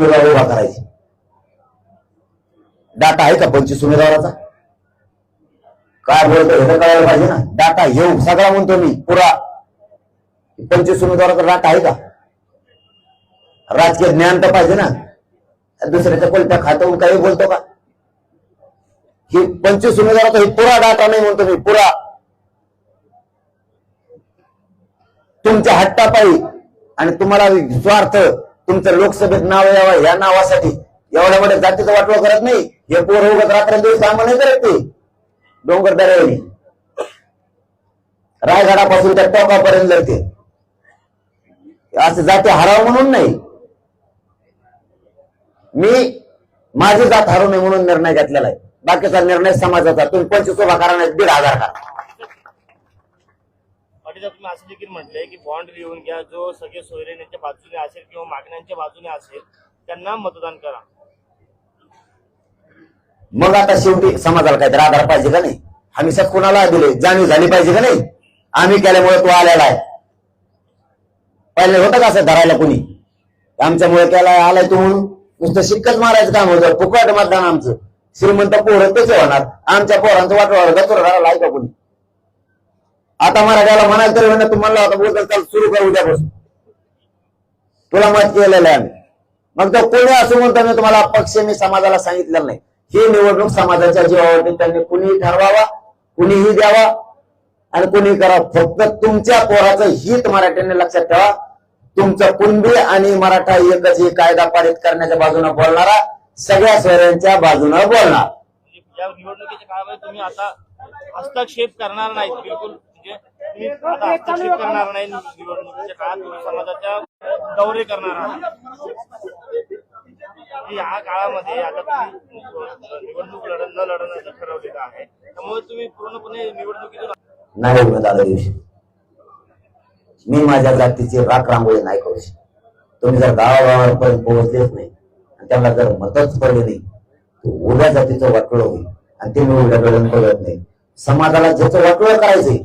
उमेदवार उभा करायची. डाटा आहे का पंचवीस उमेदवाराचा? काय बोलतो हे तर कळायला पाहिजे ना. डाटा येऊ. सगळा म्हणतो मी. पुरा. पंचवीस उमेदवाराचा डाटा आहे का? राजकीय ज्ञान तर पाहिजे ना. दुसऱ्याच्या कोणत्या खात्यावरून काही बोलतो का? ही पंचवीस उमेदवाराचा हे पुरा डाटा नाही म्हणतो मी. पुरा. तुमच्या हट्टापायी आणि तुम्हाला स्वार्थ तुमचं लोकसभेत नाव यावं या नावासाठी. एवढ्या मोठ्या जातीचं वाटवं करत नाही. हे पोर उगत रात्रंदिवस कामं नाही करत ते. डोंगर दऱ्यावरी. रायगडापासून त्या टोकापर्यंत लढते. असं जाती हराव म्हणून नाही. मी माझी जात हरवू नये म्हणून निर्णय घेतलेला आहे. बाकीचा निर्णय समाजाचा. तुम्ही पंचवीस उभा करा नाही दीड हजार करा. पाटील तुम्ही असं देखील म्हटलंय की बॉन्ड लिहून घ्या जो सगळे सोयरे बाजूने असेल किंवा मागण्यांच्या बाजूने असेल त्यांना मतदान करा. मग आता शेवटी समाजाला काहीतरी आधार पाहिजे का नाही? हमेशा कुणाला दिले? जाणीव झाली पाहिजे का नाही? आम्ही केल्यामुळे तो आलेला आहे. पहिले होतं का असं धरायला कोणी? आमच्यामुळे त्याला आलाय तो नुसतं शिक्कच मारायचं काम होतं. फुकट मतदान आमचं. श्रीमंत पोरं होणार. आमच्या पोरांचं वाटवावर गचोर धरायला आहे का कोणी? आता मराठ्याला म्हणाल तरी म्हणा तुम्हाला आता बोलत चाल सुरू कर उद्यापासून. तुला मत केलेलं आहे आम्ही. मग तर कोणी असं म्हणतो मी तुम्हाला पक्ष मी समाजाला सांगितलं नाही. ही निवडणूक समाजाच्या जीवावरती त्यांनी कुणीही ठरवावा कुणीही द्यावा आणि कुणी करा. फक्त तुमच्या पोराचं हित मराठ्यांनी लक्षात ठेवा. तुमचं कुणबी आणि मराठा एकच ही कायदा पारित करण्याच्या बाजूने बोलणारा सगळ्या स्वरांच्या बाजूने बोलणार. या निवडणुकीच्या काळामध्ये तुम्ही आता हस्तक्षेप करणार नाही बिलकुल. म्हणजे तुम्ही आता हस्तक्षेप करणार नाही निवडणुकीच्या काळात तुम्ही समाजाच्या दौरे करणार आहात. या काळामध्ये आता तुम्ही निवडणूक लढ न लढण्याचं ठरवलेलं आहे. त्यामुळे तुम्ही पूर्णपणे निवडणुकीतून नाही दिवशी मी माझ्या जातीची राख रांगोळी नाही करू शकत. तुम्ही जर गावागावापर्यंत पोहोचलेच नाही आणि त्यांना जर मतच पडले नाही तर उभ्या जातीचं वाटोळ होईल. आणि ते मी उभ्या बघत नाही. समाजाला ज्याचं वाटोळ करायचंय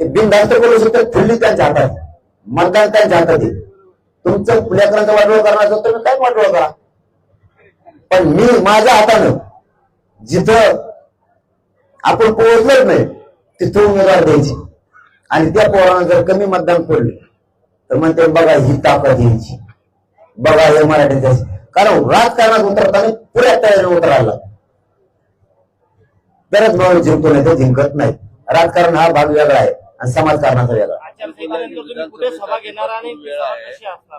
ते बिनधास्त करू शकतात फिरली त्यांच्या हातात मतदान त्यांच्या हातात येईल तुमचं पुण्याकरांचं वाटोळ करणार असेल तर तुम्ही काय वाटोळ करा? पण मी माझ्या हातानं जिथं आपण पोहोचलोच नाही तिथं उमेदवार द्यायची. आणि त्या पोरानं जर कमी मतदान पडलं तर म्हणते बघा ही ताकद यायची. बघा हे मराठीचे कारण राजकारणात उतरताना पुऱ्या तयारीने उतरायला तरच म्हणून जिंकतो नाही तर जिंकत नाही. राजकारण हा भाग वेगळा आहे. आणि समाजकारणाचा वेगळा?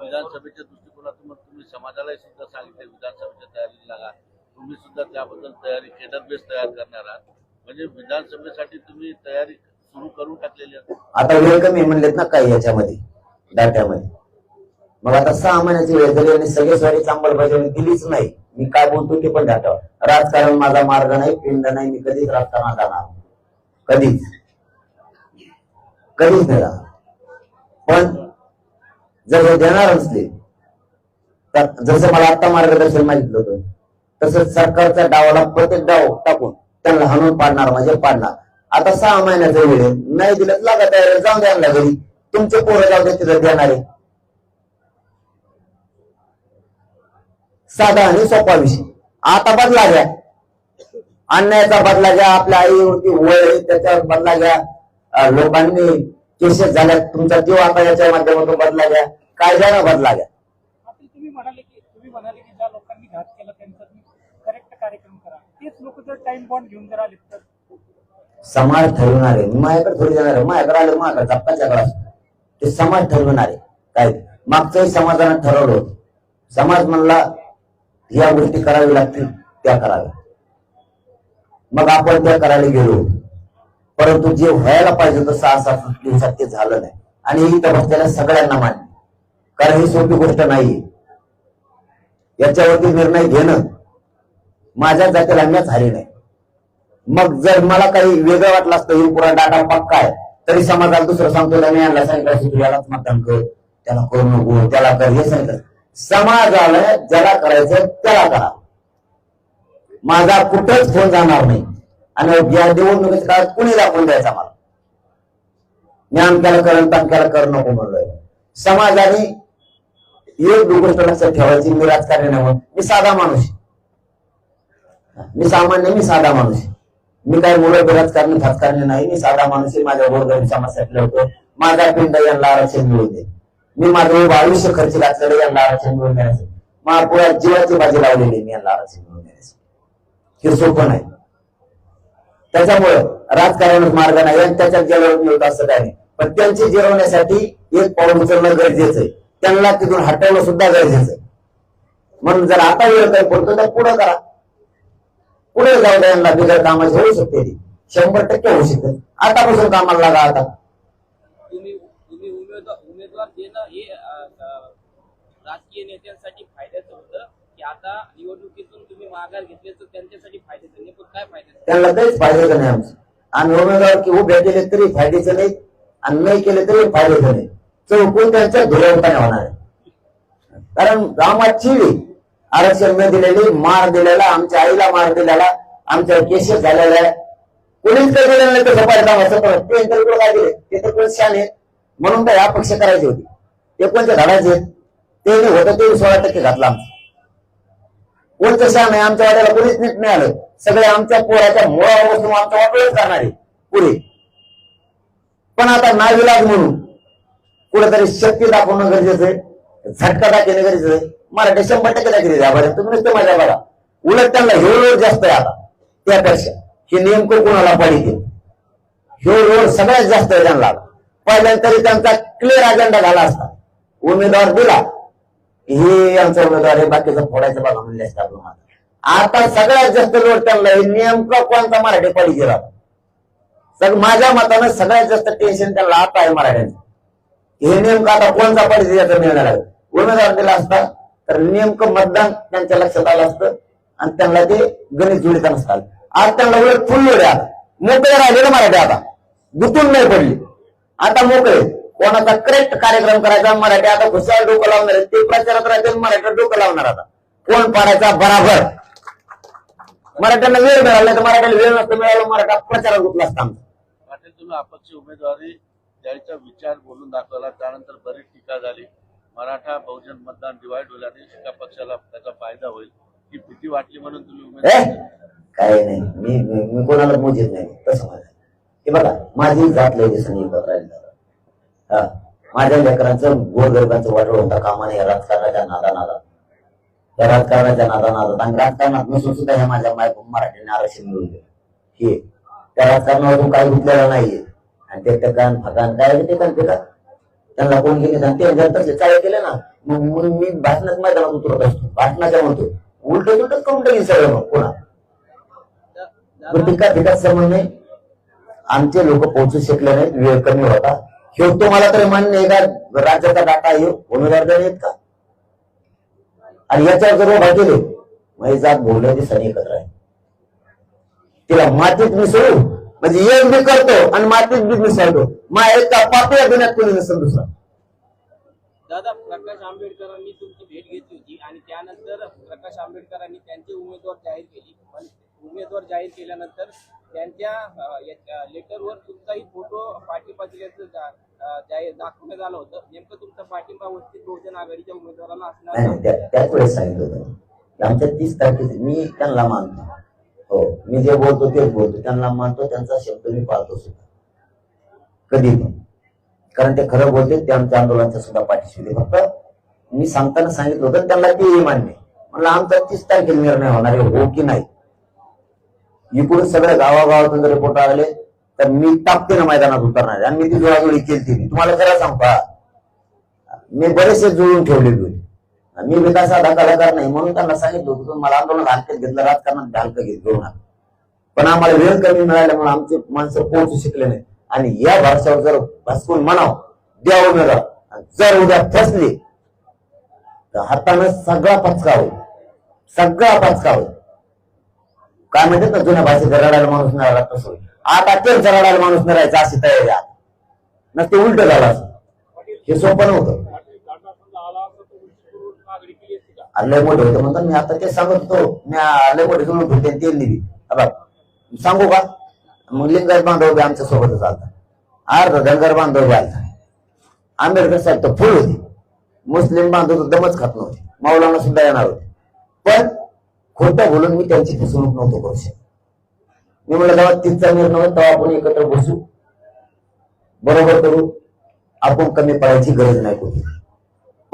विधानसभेच्या दृष्टिकोनातून तुम्ही समाजालाही सुद्धा सांगितले विधानसभेच्या तयारीला लागा. तुम्ही सुद्धा त्याबद्दल तयारी केडर बेस तयार करणार आहात. म्हणजे विधानसभेसाठी तुम्ही तयारी सुरू करून टाकलेली आहे. आता वेळ कमी म्हणलेत ना काही याच्यामध्ये डाट्यामध्ये. मग आता सहा महिन्याची वेळ झाली आणि सगळे स्वारी अंमलबजावणी दिलीच नाही. मी काय बोलतो ते पण डाटावर राजकारण माझा मार्ग नाही पिंड नाही मी कधीच राजकारणात जाणार. कधीच. कधीच धरा पण जर हे देणार असले तर जसं मला आता मार्गदर्शन मागितलं होतं तसंच सरकारच्या डावाला प्रत्येक डाव टाकून त्यांना हाणून पाडणार म्हणजे पाडणार. आता सहा महिन्याचा वेळ आहे. नाही दिलं लागत आहे जाऊन द्या ना घरी. तुमचे पोरं जाऊ दे तिथं देणार आहे. साधा आणि सोपा विषय. आता बदला घ्या. अन्यायाचा बदला घ्या आपल्या आईवरती वय त्याच्यावर बदला घ्या. लोकांनी केसेस झाल्या तुमचा जीव आता याच्या माध्यमातून बदला घ्या. कायद्यानं बदला घ्या. पाटील तुम्ही म्हणाले की तुम्ही म्हणाले की ज्या लोकांनी घात केला त्यांचा तुम्ही करेक्ट कार्यक्रम करा. तेच लोक जर टाइम बॉन्ड घेऊन जर आले तर? समाज ठरवणार. माझ्याकडे थोडी जाणार. माझ्याकडे आलं माझ्याकडे चप्पाच्याकडे असतं. ते समाज ठरवणार. काय? मागच्याही समाजानं ठरवलं होतं. समाज म्हणला या गोष्टी करावी लागतील त्या कराव्या. मग आपण त्या करायला गेलो. परंतु जे व्हायला पाहिजे होतं सहा सात दिवसात ते झालं नाही. आणि ही बसलेल्या सगळ्यांना मान्य. कारण ही सोपी गोष्ट नाहीये. याच्यावरती निर्णय घेणं माझ्या जातीला मी झाली नाही. मग जर मला काही वेगळं वाटलं असतं हे पुरा डाटा पक्का आहे तरी समाजाला दुसरं सांगतो त्याने यांना सांगितलं यालाच मतदान कर. त्याला करू नको त्याला कर हे सांगितलं समाजाला ज्याला करायचं त्याला करा. माझा कुठंच फोन जाणार नाही. आणि या निवडणुकीच्या काळात कुणी दाखवून द्यायचा मला? मी त्याला करण त्याला कर नको म्हणलोय. समाजाने एक गोष्ट लक्षात ठेवायची मी राजकारणी नाही मी साधा माणूस आहे. मी सामान्य मी साधा माणूस आहे. मी काय मुलं राजकारणी फाजकारणी नाही. मी साधा माणूस आहे. माझ्या गोरगरीब समाजातलं होतो माझा पिंड यांना आरक्षण मिळू दे. मी माझं उभं आयुष्य खर्च घातलेलं यांना आरक्षण मिळून देण्याचं. महापुरात जीवाची बाजी लावलेली मी यांना आरक्षण मिळून देण्याचं. हे सोपं नाही. त्याच्यामुळं राजकारणच मार्ग नाही आणि त्याच्यात जेवण मिळत असं काय नाही. पण त्यांची जेवण्यासाठी एक पाऊल उचलणं गरजेचं आहे. त्यांना तिथून हटवणं सुद्धा गरजेचं आहे. म्हणून जर आता वेळ काही पडतो तर पुढे करा. पुढे जाऊ द्या यांना बिगर कामाची होऊ शकते ती. शंभर टक्के होऊ शकते. आतापासून कामाला लागा आता. उमेदवार देणं हे राजकीय नेत्यांसाठी फायद्याचं होतं. आता निवडणुकीतून तुम्ही माघार घेतली तर त्यांच्यासाठी फायद्याचं नाही. पण काय फायद्याचं? त्यांना काहीच फायद्याचं नाही आमचं. आम्ही उमेदवार की उभे केले तरी फायद्याचं नाही आणि नाही केले तरी फायद्याचं नाही. चौकून त्यांच्या धुरवताने होणार आहे? कारण रामाची आरक्षण न दिलेली मार दिलेला आमच्या आईला मार दिलेला आमच्या केसेस झालेला आहे. कोणीच काही दिलेलं नाही तसं पाहिजे असं पण ते तर कुठं काय दिले? ते तर कोणी शान आहेत म्हणून तर ह्या पक्ष करायचे होते. ते कोणते झाडाचे ते होतं ते सोळा टक्के घातला आमचं. कोणतं शान आहे आमच्या वाड्याला कोणीच नीट नाही आलं. सगळे आमच्या पोराच्या मुळापासून आमच्या जाणार आहे. पुढे. पण आता नाविलाज म्हणून कुठेतरी शक्ती दाखवणं गरजेचं आहे. झटका दाखवणं गरजेचं आहे. मराठी शंभर टक्के दाखवली आभार तुम्ही नुसतं माझ्या बघा. उलट त्यांना हे रोड जास्त आहे आता. त्यापेक्षा हे नेमकं कोणाला पाहिजे हे रोड सगळ्यात जास्त आहे त्यांना. पहिल्यांदा तरी त्यांचा क्लिअर अजेंडा झाला असता. उमेदवार दिला. हे यांचा उमेदवार आहे बाकीचं फोडायचं बघा म्हणले असतं आपलं आता सगळ्यात जास्त लोड त्यांना हे नेमका कोणता मराठी पाडी गेला? सग माझ्या मतानं सगळ्यात जास्त टेन्शन त्यांना आता आहे मराठ्यांचं. हे नेमकं आता कोणता पाडी याचा निर्णय लागेल? उमेदवार दिला असता तर नेमकं मतदान त्यांच्या लक्षात आलं असतं आणि त्यांना ते गणित जुळीत नसतं आज त्यांना उलट फुल लोड आहे आता. मोकळे राहिले ना मराठी आता. गुतून नाही पडली. आता मोकळे. कोणाचा करेक्ट कार्यक्रम करायचा मराठी आता खुशाल डोकं लावणार आहे ते प्रचारात राहतील मराठी डोकं लावणार आता. कोण पाडायचा? बराबर. मराठ्यांना वेळ मिळाला नाही तर मराठ्याला वेळ नसतं मिळाला मराठा प्रचारात गुतला असता आमचा. पाटील तुम्ही अपक्ष उमेदवारी द्यायचा विचार बोलून दाखवला. त्यानंतर बरीच टीका झाली. मराठा बहुजन मतदान डिवाइड होल्याने एका पक्षाला त्याचा फायदा होईल ही भीती वाटली म्हणून तुम्ही उमेदवारी काय नाही. मी मी कोणाला मोजीत नाही. तसं माझं हे बघा माझी जात लय राहिली हा माझ्या लेकरांचं गोरगरिबांचं वाटोळ होता कामाने या राजकारणाच्या नादा नादात या राजकारणाच्या नादा नादात आणि राजकारणात नसून सुद्धा हे माझ्या माय मराठीने आरक्षण मिळून दिलं हे. त्या राजकारणावरून काही गुंतलेलं नाहीये. आणि ते टकान फकान काय ते पण फिकान त्यांना कोण गेले आणि ते जर तसे चाळे केले ना मग म्हणून मी भाषणात मैदानात उतरत असतो. भाषणाच्या म्हणतो उलट उलट करून टाकेल सगळं मग कोणा दादा टीका टीका नाही आमचे लोक पोहोचू शकले नाहीत. वेळ कमी होता. हे तुम्हाला तरी मान्य आहे का? राज्याचा डाटा आहे उमेदवार आहेत का? आणि याच्यावर जर उभा केले मग जात सनी एकत्र आहे. तिला मातीत मिसळू म्हणजे एक बी करतो आणि मातीत बी मिसळतो. मा एका पापया देण्यात कोणी नसेल दुसरा. दादा प्रकाश आंबेडकरांनी तुमची भेट घेतली होती आणि त्यानंतर प्रकाश आंबेडकरांनी त्यांचे उमेदवार जाहीर केली. पण उमेदवार जाहीर केल्यानंतर त्यांच्या लेटरवर तुमचाही फोटो पाठीपाठी दिल्याचं जा- अ, जाहीर दाखवण्यात आलं होतं. नेमकं तुमचा पाठिंबा वंचित बहुजन आघाडीच्या उमेदवाराला असणार नाही नाही, त्या- त्याच वेळेस सांगितलं होतं. आमच्या तीस तारखेचे मी त्यांना मानतो. हो मी जे बोलतो तेच बोलतो. त्यांना मानतो त्यांचा शब्द मी पाळतो सुद्धा. कधी पण. कारण ते खरं बोलते ते आमच्या आंदोलनाच्या सुद्धा पाठीशी होते. फक्त मी सांगताना सांगितलं होतं त्यांना तेही मान्य म्हणलं आमचा तीस तारखेला निर्णय होणार आहे हो की नाही? इकडून सगळ्या गावागावातून जर रिपोर्ट आले तर मी तापतेनं मैदानात उतरणार आणि मी ती जोडाजोडी केली मी. तुम्हाला खरं सांगू मी बरेचसे जुळून ठेवलेले होते मी विकास साधा कलाकार नाही म्हणून त्यांना सांगितलं होतं तुम्ही मला आंदोलन हलक्यात घेतलं राजकारणात हलकं घेत घेऊ नका. पण आम्हाला वेळ कमी मिळाल्यामुळे आमचे माणसं पोहोचू शकले नाही आणि या भाषावर जर भसकून म्हणाव द्या उमेदवार. जर उद्या फसले तर हातानं सगळा पचका होईल. सगळा पचका होईल. काय म्हणतात ना जुन्या भाषेत रडायला माणूस नाही राहत तसं आता तेच रडायला माणूस नाही राहायचा अशी तयारी आता. नसते उलट झालं असं. हे सोपं नव्हतं. लय मोठे होते म्हणतात मी आता ते सांगत. होतो मी लय मोठे जुळून होते ते निधी बघ सांगू का? मग लिंगायत बांधव बी आमच्या सोबतच आलता. अर्ध धनगर बांधव बी आलता. आंबेडकर साहेब तर फुल होते. मुस्लिम बांधव दमच खात नव्हते. मौलाना सुद्धा येणार होते. पण खोटं बोलून मी त्यांची फसवणूक नव्हतो करू शकत. मी म्हणलं जेव्हा तिथचा निर्णय तेव्हा आपण एकत्र बसू. बरोबर करू. आपण कमी पडायची गरज नाही कुठे.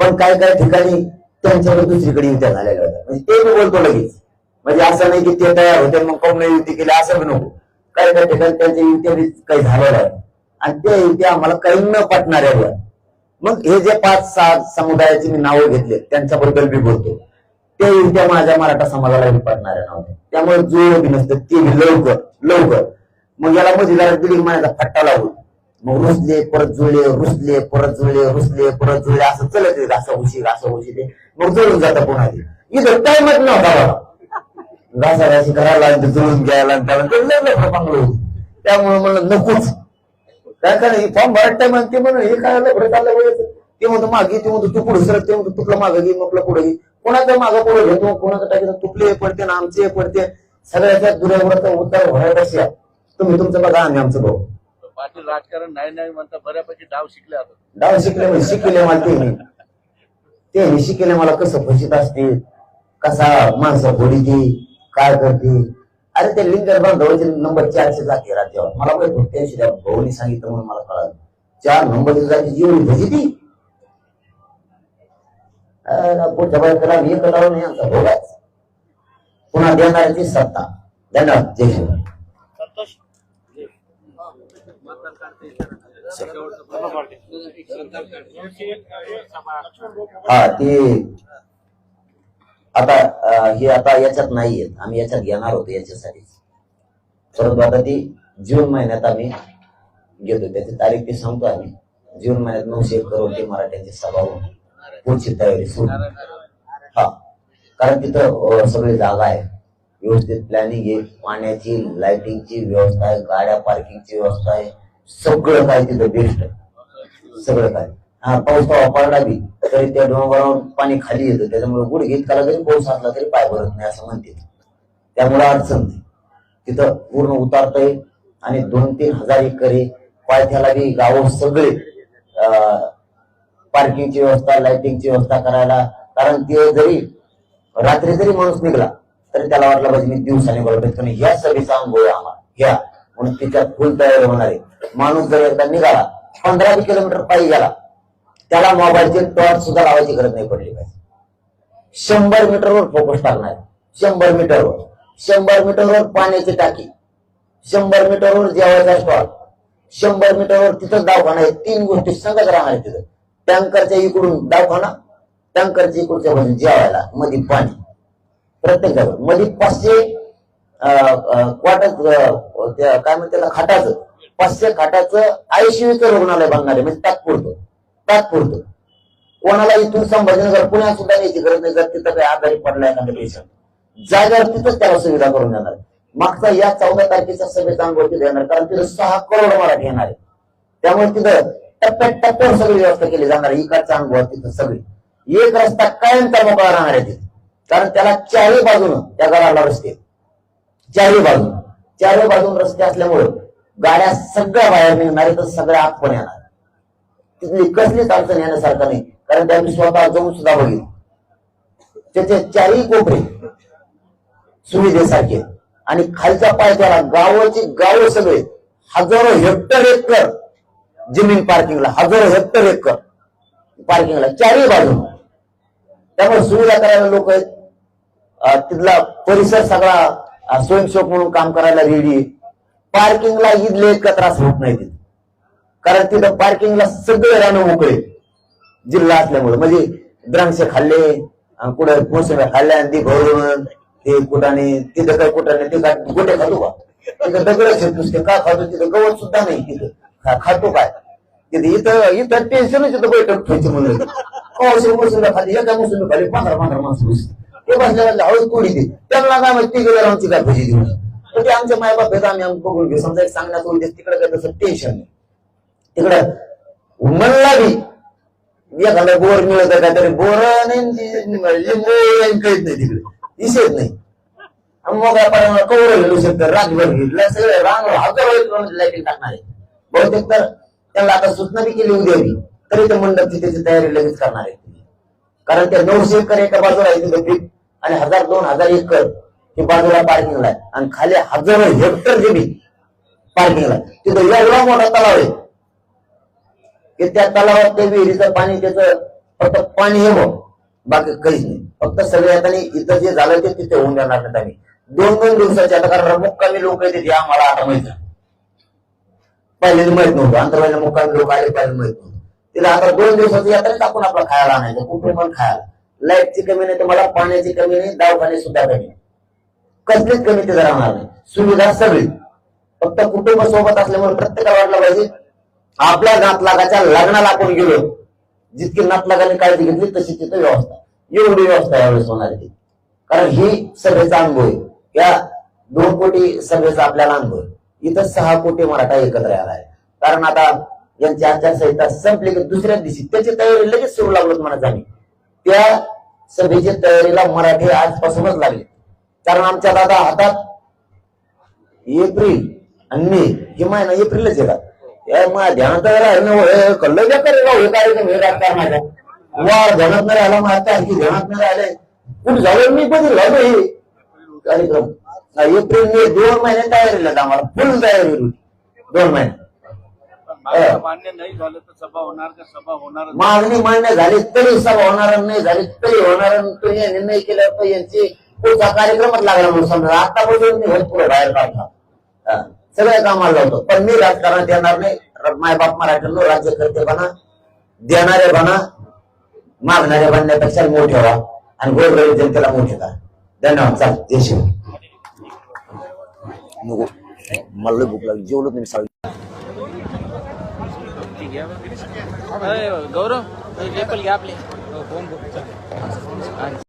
पण काय काय ठिकाणी त्यांच्याकडे दुसरीकडे युत्या झालेल्या होत्या म्हणजे ते मी बोलतो लगेच. म्हणजे असं नाही की ते तयार होते मग कोण युती केली असं बी नको. काही काही ठिकाणी त्यांच्या युत्या काही झालेल्या आहेत आणि त्या युत्या आम्हाला काही न पटणाऱ्या मग हे जे पाच सहा समुदायाची मी नावं घेतले त्यांच्याबद्दल बी बोलतो. त्या युत्या माझ्या मराठा समाजाला बी पटणाऱ्या नव्हत्या त्यामुळे जो बी नसतं ते लवकर लवकर. मग याला मजेदार जरा दिली माझ्या फट्टा लावून. मग रुसले परत जुळले रुसले परत जुळले रुसले परत जुळले असं चलत येत असं उशीर असं उशीर मग जुळून जातं पुन्हा ते इथं टाइमच नव्हता मला घासा घासी करायला आणि जुळून घ्यायला आणि त्याला ते त्यामुळे म्हणलं नकोच. काय कारण नाही फॉर्म भरत टाइम ते म्हणून हे काय लफडं चाललं बरं. ते म्हणतो मागे ते म्हणतो तू पुढे सरत ते म्हणतो तुला मागे घे मग पुढे घे. कोणाचं मागं पुढे घेतो कोणाचं टाकीचं तुपले पडते ना आमचे पडते सगळ्याच्या दुरावर उत्तर व्हायला तुम्ही तुमचं बघा आम्ही आमचं बघू. पाटील राजकारण नाही नाही म्हणता बऱ्यापैकी डाव शिकले आता. डाव शिकले म्हणजे शिकले मला ते नाही शिकले मला कसं फसित असते कसा माणसं बोलीची काय करते. अरे ते लिंगर बांधवाचे नंबर चारशे जाते राज्यावर. मला माहीत होतं त्यांशी त्या भाऊनी सांगितलं म्हणून मला कळालं. चार नंबरची जाती एवढी भजी ती पुढच्या बाहेर करा हे करावं नाही आमचा भोगाच पुन्हा देणाऱ्याची सत्ता. धन्यवाद. जय शिवराय हा ती आता ही हे आता याच्यात नाहीयेत आम्ही याच्यात घेणार होतो याच्यासाठी. परंतु आता ती जून महिन्यात आम्ही घेतो त्याची तारीख ती सांगतो आम्ही. जून महिन्यात नऊशे करोड करोडची मराठ्यांची सभा होऊन. पुढची तयारी सुरू हा. कारण तिथं सगळी जागा आहे. व्यवस्थित प्लॅनिंग आहे. पाण्याची लाइटिंगची व्यवस्था आहे. गाड्या पार्किंगची व्यवस्था आहे. सगळं काय तिथं बेस्ट आहे. सगळं काय हा पाऊस तेव्हा पडला बी. तरी त्या डोंगरावर पाणी खाली येतं. त्याच्यामुळे गुडघे इतकाला जरी पाऊस असला तरी पाय भरत नाही असं म्हणते त्यामुळे अडचण नाही. तिथं पूर्ण उतारतंय. आणि दोन तीन हजार एकर आहे पायथ्याला बी गाव सगळे पार्किंगची व्यवस्था लाइटिंगची व्यवस्था करायला. कारण ते जरी रात्री जरी माणूस निघला तरी त्याला वाटलं पाहिजे मी दिवसाने बरोबर तुम्ही या सभेचा अंघोळ आम्हाला. घ्या म्हणून तिच्यात फुल तयार होणार आहे. माणूस जर एकदा निघाला पंधरा किलोमीटर पायी गेला त्याला मोबाईलचे टॉर्च सुद्धा लावायची गरज नाही पडली पाहिजे. शंभर मीटरवर फोकस टाकणार. शंभर मीटरवर. शंभर मीटरवर पाण्याची टाकी. शंभर मीटरवर जेवायचा स्टॉल शंभर मीटरवर तिथं दवाखाना आहे. तीन गोष्टी संगत राहणार तिथं. टँकरच्या इकडून दवाखाना टँकरच्या इकडच्या बाजून जेवायला मधी पाणी. प्रत्येक जागा मध्ये पाचशे क्वार्टर काय म्हणते खाटाचं. पाचशे खाटाचं आयसीयूचं रुग्णालय बांधणार आहे. म्हणजे तात्पुरतं. तात्पुरतं. कोणाला इथून संभाजीनगर पुण्यात सुद्धा यायची गरज नाही. जर तिथं काही आजारी पडला एखादा पेशंट जागेवर तिथंच त्याला सुविधा करून देणार मागचा या चौदा तारखेच्या सभेचा अंगवरती तिथे येणार कारण तिथं सहा करोड मराठी येणार आहे. त्यामुळे तिथं टप्प्याटप्प्यावर सगळी व्यवस्था केली जाणार इकडचा अनुभव तिथं सगळी. एक रस्ता कायमचा मोकळा राहणार आहे तिथे. कारण त्याला चारही बाजून त्या गडाला रस्ते चारही बाजून. चारही बाजून रस्ते असल्यामुळे गाड्या सगळ्या बाहेर निघणार तर सगळ्या आत पण येणार तिथली कसलीच अडचण येण्यासारखं नाही. कारण त्यांनी स्वतः जाऊन सुद्धा बघितलं. त्याचे चारही कोपरे सुविधेसारखे आणि खालचा पाय त्याला गावाची गाव सगळे हजारो हेक्टर एकर जमीन पार्किंगला हजारो हेक्टर एकर पार्किंगला चारही बाजू. त्यामुळे सुविधा करायला लोक आहेत. तिथला परिसर सगळा स्वयंसेवक म्हणून काम करायला रेडी पार्किंगला इथले इतका त्रास होत नाही तिथे. कारण तिथं पार्किंगला सगळे रानं मोकळे जिल्हा असल्यामुळे. म्हणजे द्रांक्ष खाल्ले अं, कुठे मोसंब्या खाल्ल्या आणि ती भरून ते कुठाने तिथं काय कुठं ते काय गोटे खातो का? तिथं दगडच आहेत नुसते का खातो? तिथं गवत सुद्धा नाही तिथं. खातो काय? तिथे इथं इथं टेन्शनच येतं बैठक ठेवायची म्हणून. कौशल मोसंब्या खाली एका मोसंबी खाली पंधरा पंधरा माणसं बस ते बसल्या हळूच दे त्यांना काय माहिती? गेल्यावर आमची काय भजी देऊ ते आमच्या मायबाप आहेत आम्ही आम्ही बघून घेऊ. समजा एक सांगण्यात उद्या तिकडे काय तसं टेन्शन नाही. तिकडं म्हणला बी एखादा बोर मिळत आहे तरी बोर नाही लिंबू नाही तिकडे. दिसत नाही. मग आपण कवर घेऊ शकतो रांग घेतला सगळं रांग हजार लाईटिंग टाकणार आहे बहुतेक तर त्यांना आता सूचना बी केली उद्या तरी ते मंडपची त्याची तयारी लगेच करणार आहे कारण ते नऊशे एकर एका बाजूला आहे पीक आणि हजार दोन हजार एकर हे बाजूला पार्किंगला आहे. आणि खाली हजारो हेक्टर जमीन पार्किंगला तिथं एवढा मोठा तलाव आहे की त्या तलावात ते विहिरीचं पाणी त्याचं फक्त पाणी हे बाकी काहीच नाही. फक्त सगळे आणि इथं जे झालं ते तिथे होऊन जाणार नाही. आम्ही दोन दोन दिवसाच्या आता कारण मुक्कामी लोक येते आम्हाला आता माहिती नाही. पहिले माहीत नव्हतं. अंतरवाल्या मुक्कामी लोक आले पाहिजे माहीत नव्हतं. तिला आता दोन दिवसाची यात्रा टाकून आपला खायला आणायचं कुठे पण खायला. लाईटची कमी नाही तर मला पाण्याची कमी नाही दवाखाने सुद्धा कमी कसलीच कमी तिथं राहणार नाही. सुविधा सगळी. फक्त कुटुंब सोबत असल्यामुळे प्रत्येकाला वाटलं पाहिजे आपल्या नातलागाच्या लग्नाला आपण गेलो जितकी नातलागाने काळजी घेतली तशी तिथं व्यवस्था. एवढी व्यवस्था यावेळेस होणार आहे. ती. कारण ही सभेचा अनुभव आहे. या दोन कोटी सभेचा आपल्याला अनुभव आहे. इथं सहा कोटी मराठा एकत्र आला आहे. कारण आता यांची आचारसंहिता संपली की दुसऱ्या दिवशी त्याची तयारी लगेच सुरू लागलो म्हणत आम्ही. त्या सभेची तयारीला मराठी आजपासूनच लागले. कारण आमच्या दादा हातात एप्रिल आणि मे हे महिना एप्रिलच येतात. या माझ्या ध्यानात राहिलं कल्ल हे कल्लं हे कार्यक्रम हे राजकारणाचा ध्यानात नाही राहिला माझ्या आणखी ध्यानात नाही राहिले. कुठे झालं मी पण झालो हे. कार्यक्रम. एप्रिल मे दोन महिने तयारीला आम्हाला. फुल तयारी होती दोन महिने. मान्य नाही झालं तर सभा होणार का? सभा होणार मागणी मान्य झाली तरी सभा होणार नाही झाली तरी होणार. तुम्ही निर्णय केला तर यांची पुढचा कार्यक्रमच लागला म्हणून समजा. आतापासून मी पुढे बाहेर काढला सगळ्या कामाला लावतो. पण मी राजकारणात येणार नाही. माय बाप मराठ्यांनो राज्यकर्ते बना देणारे बना मागणारे बनण्यापेक्षा मोठे व्हा आणि गोरगरीब जनतेला मोठे करा. धन्यवाद. चाल. जय शिव नको. मला लय भूक लागली. जेवलो तुम्ही सगळं गौरव. घ्या आपले.